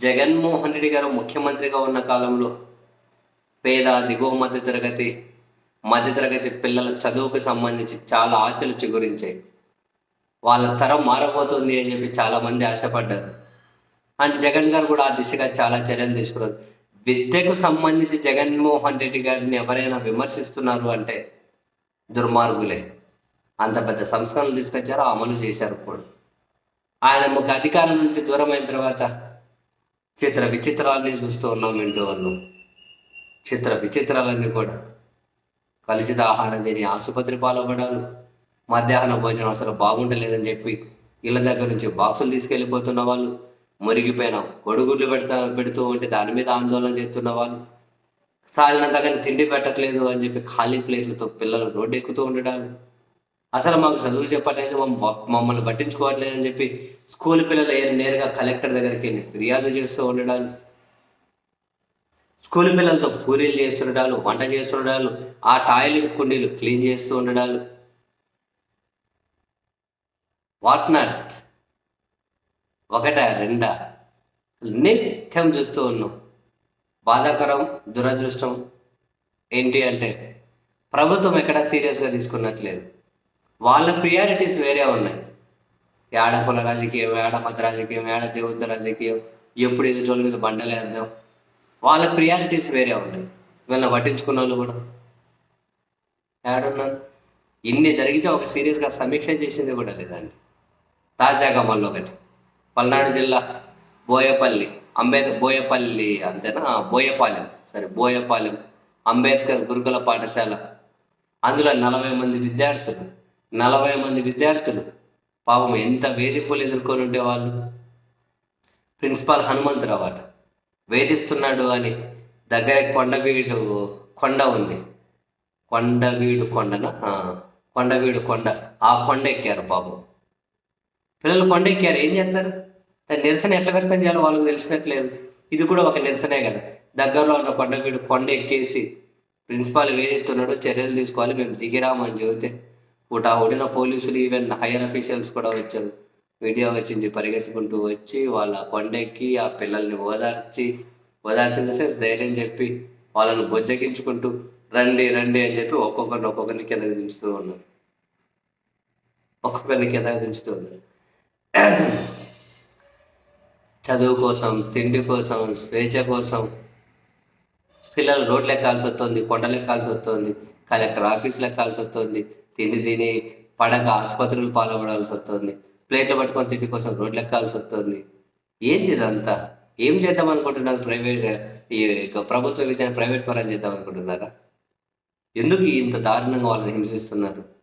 జగన్మోహన్ రెడ్డి గారు ముఖ్యమంత్రిగా ఉన్న కాలంలో పేద దిగువ మధ్యతరగతి మధ్యతరగతి పిల్లల చదువుకు సంబంధించి చాలా ఆశలు చిగురించాయి. వాళ్ళ తరం మారబోతుంది అని చెప్పి చాలా మంది ఆశపడ్డారు. అండ్ జగన్ గారు కూడా ఆ దిశగా చాలా చర్యలు తీసుకున్నారు. విద్యకు సంబంధించి జగన్మోహన్ రెడ్డి గారిని ఎవరైనా విమర్శిస్తున్నారు అంటే దుర్మార్గులే. అంత పెద్ద సంస్కరణలు తీసుకొచ్చారు అమలు చేశారు కూడా. ఆయన ఒక అధికారం నుంచి దూరం అయిన తర్వాత చిత్ర విచిత్రాలని చూస్తూ ఉన్నాం ఇంటూ ఉన్నాం చిత్ర విచిత్రాలన్నీ కూడా. కలుషిత ఆహారం తిని ఆసుపత్రి పాల్పడాలు మధ్యాహ్న భోజనం అసలు బాగుండలేదని చెప్పి ఇళ్ళ దగ్గర నుంచి బాక్సులు తీసుకెళ్ళిపోతున్న వాళ్ళు. మురిగిపోయిన గొడుగుడ్లు పెడతా పెడుతూ ఉంటే దాని మీద ఆందోళన చేస్తున్న వాళ్ళు. సాలినంతగానే తిండి పెట్టట్లేదు అని చెప్పి ఖాళీ ప్లేట్లతో పిల్లలు రోడ్డు ఎక్కుతూ ఉండడాలు. అసలు మాకు చదువు చెప్పట్లేదు మమ్మల్ని పట్టించుకోవట్లేదు అని చెప్పి స్కూల్ పిల్లలు నేరుగా కలెక్టర్ దగ్గరికి వెళ్ళి ఫిర్యాదు చేస్తూ ఉండడాలు. స్కూల్ పిల్లలతో పూరీలు చేస్తుండడాలు వంట చేస్తుండడాలు ఆ టాయిలెట్ కుండీలు క్లీన్ చేస్తూ ఉండడాలు. What not? ఒకట రెండా. నిత్యం చూస్తూ ఉన్నాం. బాధాకరం దురదృష్టం. ఏంటి అంటే ప్రభుత్వం ఎక్కడా సీరియస్గా తీసుకున్నట్లేదు. వాళ్ళ ప్రియారిటీస్ వేరే ఉన్నాయి. ఏడ కుల రాజకీయం ఏడ మత రాజకీయం ఏడ దేవత రాజకీయం ఎప్పుడు ఎదుటి మీద బండలేద్దాం వాళ్ళ ప్రియారిటీస్ వేరే ఉన్నాయి. వీళ్ళని పట్టించుకున్న వాళ్ళు కూడా. ఏడున్నారు? ఇన్ని జరిగితే ఒక సీరియస్గా సమీక్ష చేసింది కూడా లేదండి తాజాగా మళ్ళీ ఒకటి. పల్నాడు జిల్లా బోయపల్లి అంబేద్కర్ బోయపల్లి అంతేనా? బోయపాలెం. సరే బోయపాలెం అంబేద్కర్ గురుకుల పాఠశాల. అందులో నలభై మంది విద్యార్థులు నలభై మంది విద్యార్థులు. పాపం ఎంత వేధింపులు ఎదుర్కొని ఉండేవాళ్ళు. ప్రిన్సిపాల్ హనుమంతరావు అట. వేధిస్తున్నాడు అని దగ్గర కొండవీడు కొండ ఉంది. కొండవీడు కొండన? కొండవీడు కొండ ఆ కొండ ఎక్కారు పాపం. పిల్లలు కొండ ఎక్కారు. ఏం చేస్తారు? నిరసన ఎట్లా వ్యక్తం చేయాలో వాళ్ళకి తెలిసినట్లేదు. ఇది కూడా ఒక నిరసనే కదా. దగ్గరలో ఉన్న కొండవీడు కొండ ఎక్కేసి ప్రిన్సిపాల్ వేధిస్తున్నాడు చర్యలు తీసుకోవాలి. మేము దిగిరామని చెబితే ఊటా ఊడిన పోలీసులు ఈవెన్ హైయర్ అఫీషియల్స్ కూడా వచ్చారు. వీడియో వచ్చింది పరిగెత్తుకుంటూ వచ్చి వాళ్ళ కొండెక్కి ఆ పిల్లల్ని ఓదార్చి ఓదార్చిన సెన్స్ ధైర్యం చెప్పి వాళ్ళని బొజ్జగించుకుంటూ రండి రండి అని చెప్పి ఒక్కొక్కరిని ఒక్కొక్కరిని కిందకి దించుతూ ఉన్నారు. ఒక్కొక్కరిని కిందకి దించుతూ ఉన్నారు. చదువు కోసం తిండి కోసం స్వేచ్ఛ కోసం పిల్లలు రోడ్లు ఎక్కాల్సి వస్తుంది కొండలు ఎక్కాల్సి వస్తుంది కలెక్టర్ ఆఫీసులు ఎక్కాల్సి వస్తుంది తిని తిని పడక ఆసుపత్రులు పాల్పడాల్సి వస్తుంది. ప్లేట్లు పట్టుకొని తిండి కోసం రోడ్లు ఎక్కాల్సి వస్తుంది. ఏంది ఇదంతా? ఏం చేద్దాం అనుకుంటున్నారు ప్రైవేట్ ఈ యొక్క ప్రభుత్వ విద్యను ప్రైవేట్ పరం చేద్దాం అనుకుంటున్నారా? ఎందుకు ఇంత దారుణంగా వాళ్ళని హింసిస్తున్నారు?